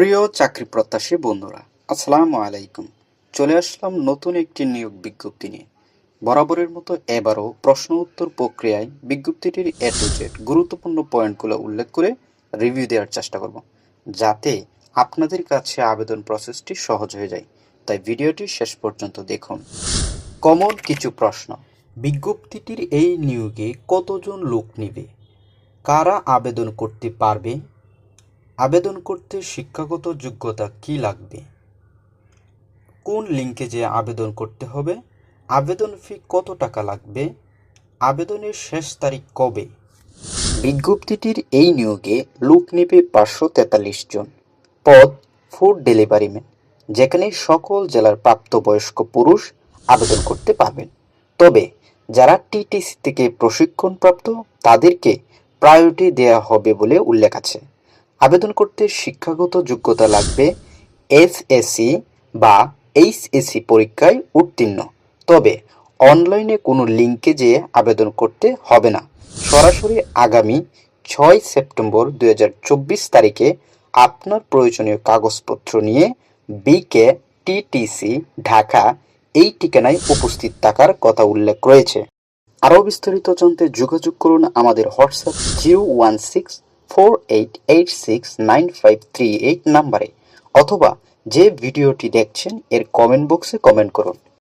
প্রিয় চাকরি প্রত্যাশী বন্ধুরা, আসসালামু আলাইকুম। চলে আসলাম নতুন একটি নিয়োগ বিজ্ঞপ্তি নিয়ে। বরাবরের মতো এবারও প্রশ্ন উত্তর প্রক্রিয়ায় বিজ্ঞপ্তিটির এ টু জেড গুরুত্বপূর্ণ পয়েন্টগুলো উল্লেখ করে রিভিউ দেওয়ার চেষ্টা করব, যাতে আপনাদের কাছে আবেদন প্রসেসটি সহজ হয়ে যায়। তাই ভিডিওটি শেষ পর্যন্ত দেখুন। কমন কিছু প্রশ্ন। বিজ্ঞপ্তিটির এই নিয়োগে কতজন লোক নেবে? কারা আবেদন করতে পারবে? আবেদন করতে শিক্ষাগত যোগ্যতা কি লাগবে? কোন লিঙ্কে যে আবেদন করতে হবে? আবেদন ফি কত টাকা লাগবে? আবেদনের শেষ তারিখ কবে? বিজ্ঞপ্তিটির এই নিয়োগে লোক নেবে পাঁচশো তেতাল্লিশ জন। পদ, ফুড ডেলিভারি ম্যান, যেখানে সকল জেলার প্রাপ্তবয়স্ক পুরুষ আবেদন করতে পারবেন। তবে, যারা টিটিসি থেকে প্রশিক্ষণপ্রাপ্ত, তাদেরকে প্রায়োরিটি দেওয়া হবে বলে উল্লেখ আছে। আবেদন করতে শিক্ষাগত যোগ্যতা লাগবে এসএসসি বা এইচএসসি পরীক্ষায় উত্তীর্ণ। তবে অনলাইনে কোনো লিঙ্কে যেয়ে আবেদন করতে হবে না। সরাসরি আগামী ছয় সেপ্টেম্বর দু হাজার চব্বিশ তারিখে আপনার প্রয়োজনীয় কাগজপত্র নিয়ে বিকে টিটিসি ঢাকা এই ঠিকানায় উপস্থিত থাকার কথা উল্লেখ রয়েছে। আরও বিস্তারিত জানতে যোগাযোগ করুন আমাদের WhatsApp zero one six four eight eight six nine five three eight নাম্বারে, অথবা যে ভিডিওটি দেখছেন এর কমেন্ট বক্সে কমেন্ট করুন।